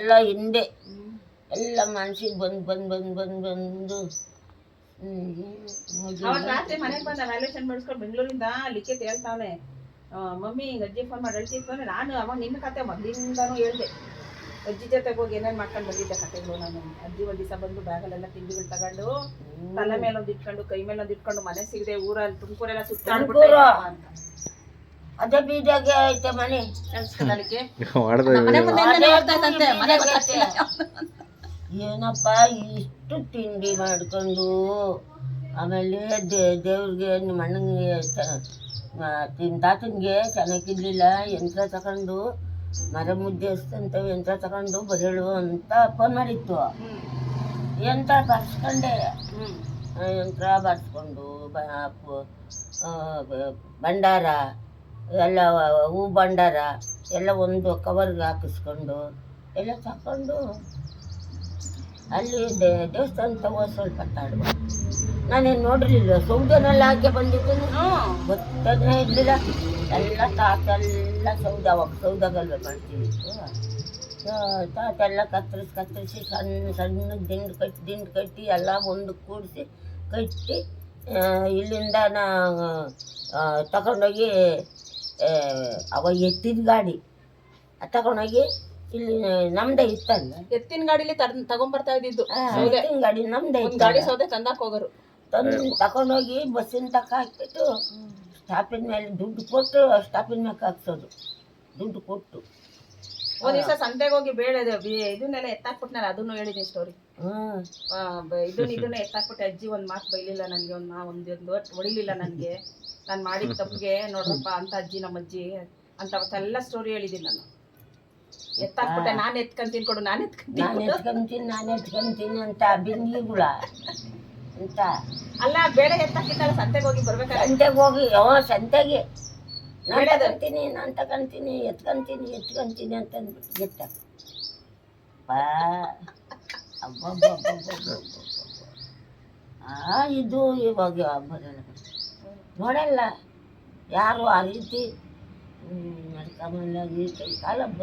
ಎಲ್ಲ ಹಿಂದೆ. ಎಲ್ಲ ಮನ್ಸಿಗೆ ಬಂದು ಬಂದು ಬಂದು ಬಂದು ಬಂದು. ರಾತ್ರಿ ಮನೆಗೆ ಬಂದ ವ್ಯಾಲ್ಯೂಷನ್ ಮಾಡಿಸ್ಕೊಂಡು ಬೆಂಗಳೂರಿಂದ ಲಿಖಿತ್ ಹೇಳ್ತಾವನೆ ಮಮ್ಮಿ ಅಜ್ಜಿ ಫೋನ್ ಮಾಡಿ ಅಳ್ತಿತ್ತು ಅಂದ್ರೆ ನಾನು ಅವಾಗ ನಿನ್ನ ಕತೆ ಮೊದಲಿಂದಾನು ಹೇಳ್ದೆ. ಅಜ್ಜಿ ಜೊತೆಗೆ ಹೋಗಿ ಏನೇನ್ ಮಾಡ್ಕೊಂಡು ಬಂದಿದ್ದೆ ಕತೆಗಳು ನಾನು. ಅಜ್ಜಿ ಒಂದ್ ದಿವಸ ಬಂದು ಬ್ಯಾಗಲ್ಲೆಲ್ಲ ತಿಂಡಿಗಳು ತಗೊಂಡು ತಲೆ ಮೇಲೆ ಒಂದ್ ಇಟ್ಕೊಂಡು ಕೈ ಮೇಲೆ ಒಂದು ಇಟ್ಕೊಂಡು ಮನೆ ಸಿಗದೆ ಊರಲ್ಲಿ ತುಮಕೂರೆಲ್ಲ ಸುತ್ತಾಡ್ಬಿಟ್ಟು. ಅಂತ ಅದೇ ಬೀದಿಯಾಗೆ ಐತೆ ಮನೆ. ಮನೆ ಏನಪ್ಪ ಇಷ್ಟು ತಿಂಡಿ ಮಾಡ್ಕೊಂಡು ಆಮೇಲೆ ದೇ ದೇವ್ರಿಗೆ ನಿಮ್ಮ ಅಣ್ಣನಿಗೆ ತಿನ್ ತಾತನಿಗೆ ಚೆನ್ನಾಗಿರ್ಲಿಲ್ಲ ಯಂತ್ರ ತಗೊಂಡು ಮರ ಮುದ್ದೆ ಹಸ್ತಂತ ಯಂತ್ರ ತಗೊಂಡು ಬರೇಳು ಅಂತ ಫೋನ್ ಮಾಡಿತ್ತು. ಯಂತ್ರ ಬರ್ಸ್ಕೊಂಡೆ. ಹ್ಮ್. ಯಂತ್ರ ಬರ್ಸ್ಕೊಂಡು ಬ ಪು- ಆ, ಬ- ಭಂಡಾರ ಎಲ್ಲ ಹೂ ಭಂಡಾರ ಎಲ್ಲ ಒಂದು ಕವರ್ಗೆ ಹಾಕಿಸ್ಕೊಂಡು ಎಲ್ಲ ತಗೊಂಡು ಅಲ್ಲಿ ದೇ ದೇವಸ್ಥಾನ ತಗೋ ಸ್ವಲ್ಪ ತಾಡುವ ನಾನೇನು ನೋಡಿರ್ಲಿಲ್ಲ ಸೌದೆನೆಲ್ಲ ಹಾಕಿ ಬಂದಿದ್ದೀನಿ ಹ್ಮ್ ಗೊತ್ತಾನೇ ಇರಲಿಲ್ಲ. ಎಲ್ಲ ತಾತೆಲ್ಲ ಸೌದ ಅವಾಗ ಸೌದೆಗಲ್ವೇ ಮಾಡ್ತೀವಿ. ತಾತೆಲ್ಲ ಕತ್ತರಿಸಿ ಕತ್ತರಿಸಿ ಸಣ್ಣ ಸಣ್ಣ ದಿಂಡು ಕಟ್ಟಿ ದಿಂಡು ಕಟ್ಟಿ ಎಲ್ಲ ಒಂದು ಕೂಡಿಸಿ ಕಟ್ಟಿ ಇಲ್ಲಿಂದ ನಾ ತಗೊಂಡೋಗಿ ಅವ ಎತ್ತಿನ ಗಾಡಿ. ತಗೊಂಡೋಗಿ ಇಲ್ಲಿ ನಮ್ದೇ ಇತ್ತಲ್ಲ. ಎತ್ತಿನ ಗಾಡಿಲಿ ತಗೊಂಡ್ಬರ್ತಾ ಇದ್ದಿದ್ದು. ಎತ್ತಿನ ಗಾಡಿ ನಮ್ದೇ ಗಾಡಿ ಸೌದೆ ತಂದಾಕ ಹೋಗೋರು. ತಂದು ತಗೊಂಡೋಗಿ ಬಸ್ಸಿನ ತಕ್ಕ ಹಾಕ್ಬಿಟ್ಟು ಸ್ಟಾಪಿನ ಮೇಲೆ ದುಡ್ಡು ಕೊಟ್ಟು ಸ್ಟಾಪಿನ ಮೇಲೆ ಹಾಕ್ಸೋದು. ದುಡ್ಡು ಕೊಟ್ಟು. ಒಂದ್ ದಿವಸ ಸಂತೆಗೆ ಹೋಗಿ ಬೇಳೆ ಇದನ್ನೆಲ್ಲ ಎತ್ತಾಕ್ಬಿಟ್ನಲ್ಲ ಅದನ್ನು ಹೇಳಿದೀನಿ ಸ್ಟೋರಿ ಇದನ್ನ ಇದನ್ನ ಎತ್ತಾಕ್ಬಿಟ್ಟೆ ಅಜ್ಜಿ ಒಂದ್ ಮಾತು ಬೈಲಿಲ್ಲ ನನ್ಗೆ ಒಂದ್ ಮಾ ಒಂದ್ ಒಂದು ಒಟ್ ಹೊಡಿಲಿಲ್ಲ ನನ್ಗೆ. ನಾನು ಮಾಡಿದ ತಪ್ಪಿಗೆ ನೋಡ್ರಪ್ಪ ಅಂತ ಅಜ್ಜಿ ನಮ್ಮ ಅಜ್ಜಿ ಅಂತ ಅವತ್ತೆಲ್ಲ ಸ್ಟೋರಿ ಹೇಳಿದೀನಿ ನಾನು. ಎತ್ತಾಕ್ಬಿಟ್ಟೆ ನಾನು ಎತ್ಕೊಂತೀನಿ ಕೊಡು ನಾನು ನಾನು ಎತ್ಕೊಂತೀನಿ ಎತ್ಕೊಂತೀನಿ ನಾನು ಎತ್ಕೊಂತೀನಿ ಅಂತ ಬಿಂದಿಗುಳ ಅಂತ. ಅಲ್ಲ ಬೇಳೆ ಎತ್ತಾಕಿದ್ದಲ್ಲ ಸಂತೆಗೆ ಹೋಗಿ ಬರ್ಬೇಕಾದ್ರೆ ಸಂತೆಗೆ ಹೋಗಿ ಸಂತೆಗೆ. ನಾನು. ತಗೊಂತೀನಿ ನಾನು ತಗೊಂತೀನಿ, ಎತ್ಕೊಂತೀನಿ ಎತ್ಕೊಂತೀನಿ ಅಂತ ಅಂದ್ಬಿಟ್ಟು ಅಬ್ಬಬ್ಬಬ್ಬಬ್ಬಬ್ಬಬ್ಬ. ಆ, ಇದು ಇವಾಗ ನೋಡಲ್ಲ ಯಾರು ಆ ರೀತಿ ನಡ್ಕೊಂಬಲ್ಲ ಈ ಕೈ ಕಾಲ